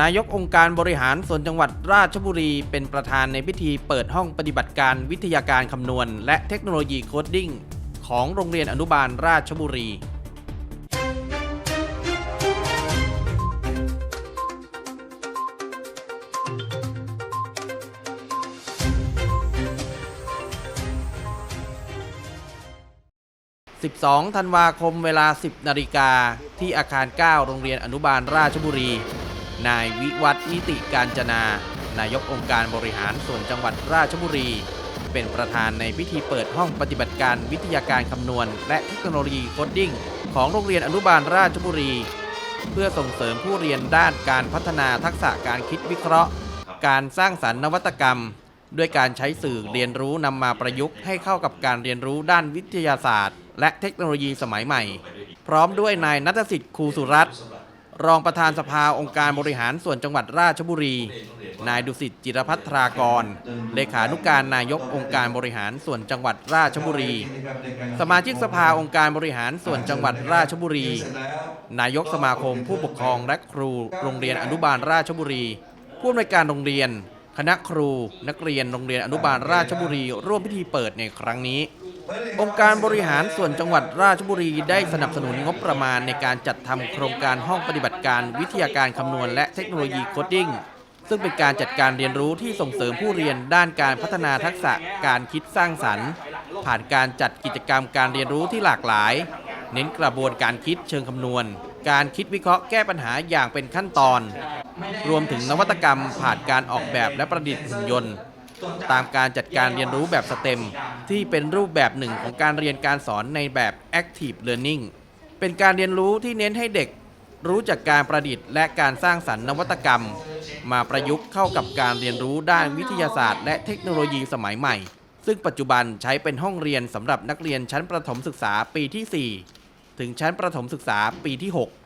นายกองค์การบริหารส่วนจังหวัดราชบุรี เป็นประธานในพิธีเปิดห้องปฏิบัติการวิทยาการคำนวณ และเทคโนโลยีโคดดิ้งของโรงเรียนอนุบาลราชบุรี 12 ธันวาคมเวลา 10 นาฬิกาที่อาคาร 9 โรงเรียนอนุบาลราชบุรี นายวิวัฒนิติการจนา นายกองค์การบริหารส่วนจังหวัดราชบุรี เป็นประธานในพิธีเปิดห้องปฏิบัติการวิทยาการคำนวณ และเทคโนโลยีโคดดิ้งของโรงเรียนอนุบาลราชบุรี เพื่อส่งเสริมผู้เรียนด้านการพัฒนาทักษะการคิดวิเคราะห์ การสร้างสรรค์นวัตกรรม ด้วยการใช้สื่อเรียนรู้นำมาประยุกต์ให้เข้ากับการเรียนรู้ด้านวิทยาศาสตร์ และเทคโนโลยีสมัยใหม่ พร้อมด้วยนายนัทสิทธิ์ครูสุรัตน์ รองประธานสภาองค์การบริหารส่วนจังหวัดราชบุรี นายดุสิตจิรพัฒรากร เลขานุการนายกองค์การบริหารส่วนจังหวัดราชบุรี สมาชิกสภาองค์การบริหารส่วนจังหวัดราชบุรี นายกสมาคมผู้ปกครองและครูโรงเรียนอนุบาลราชบุรี ผู้อำนวยการโรงเรียน คณะครู นักเรียนโรงเรียนอนุบาลราชบุรี ร่วมพิธีเปิดในครั้งนี้ องค์การบริหารส่วนจังหวัดราชบุรีได้สนับสนุนงบประมาณในการจัดทำโครงการห้องปฏิบัติการวิทยาการคำนวณและเทคโนโลยีโคดดิ้งซึ่งเป็นการจัดการเรียนรู้ที่ส่งเสริมผู้เรียนด้านการพัฒนาทักษะการคิดสร้างสรรค์ ผ่านการจัดกิจกรรมการเรียนรู้ที่หลากหลาย เน้นกระบวนการคิดเชิงคำนวณ การคิดวิเคราะห์แก้ปัญหาอย่างเป็นขั้นตอน รวมถึงนวัตกรรมผ่านการออกแบบและประดิษฐ์หุ่นยนต์ ตามการจัดการเรียนรู้แบบสเต็มที่เป็นรูปแบบหนึ่งของการเรียนการสอนในแบบ Active Learning เป็นการเรียนรู้ที่เน้นให้เด็กรู้จักการประดิษฐ์และการสร้างสรรค์นวัตกรรม มาประยุกต์เข้ากับการเรียนรู้ด้านวิทยาศาสตร์และเทคโนโลยีสมัยใหม่ ซึ่งปัจจุบันใช้เป็นห้องเรียนสำหรับนักเรียนชั้นประถมศึกษาปีที่ 4 ถึงชั้นประถมศึกษาปีที่ 6